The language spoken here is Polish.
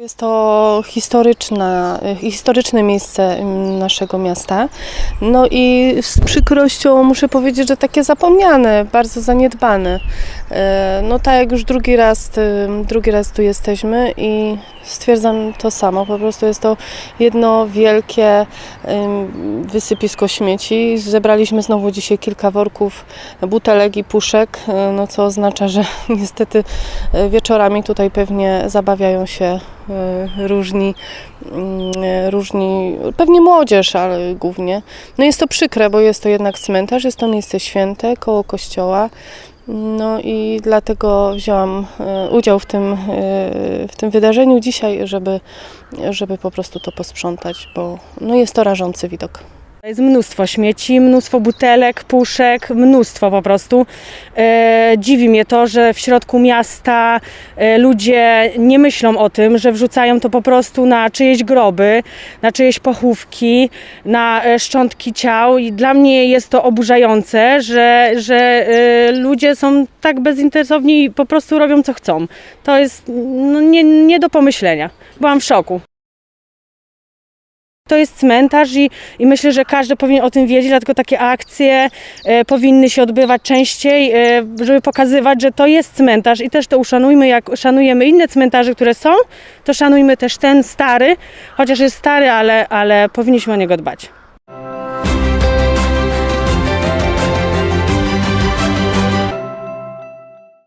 Jest to historyczna, historyczne miejsce naszego miasta. No i z przykrością muszę powiedzieć, że takie zapomniane, bardzo zaniedbane. E, No tak jak już drugi raz, y, drugi raz tu jesteśmy i stwierdzam to samo. Po prostu jest to jedno wielkie wysypisko śmieci. Zebraliśmy znowu dzisiaj kilka worków butelek i puszek, y, no co oznacza, że niestety y, wieczorami tutaj pewnie zabawiają się y, różni, mm, różni, pewnie młodzież, ale głównie. No jest to przykre, bo jest to jednak cmentarz, jest to miejsce święte koło kościoła. No i dlatego wzięłam e, udział w tym, e, w tym wydarzeniu dzisiaj, żeby, żeby po prostu to posprzątać, bo no jest to rażący widok. Jest mnóstwo śmieci, mnóstwo butelek, puszek, mnóstwo po prostu. E, dziwi mnie to, że w środku miasta e, ludzie nie myślą o tym, że wrzucają to po prostu na czyjeś groby, na czyjeś pochówki, na e, szczątki ciał i dla mnie jest to oburzające, że, że e, ludzie są tak bezinteresowni i po prostu robią co chcą. To jest no, nie, nie do pomyślenia. Byłam w szoku. To jest cmentarz i, i myślę, że każdy powinien o tym wiedzieć, dlatego takie akcje e, powinny się odbywać częściej, e, żeby pokazywać, że to jest cmentarz i też to uszanujmy, jak szanujemy inne cmentarze, które są, to szanujmy też ten stary, chociaż jest stary, ale, ale powinniśmy o niego dbać.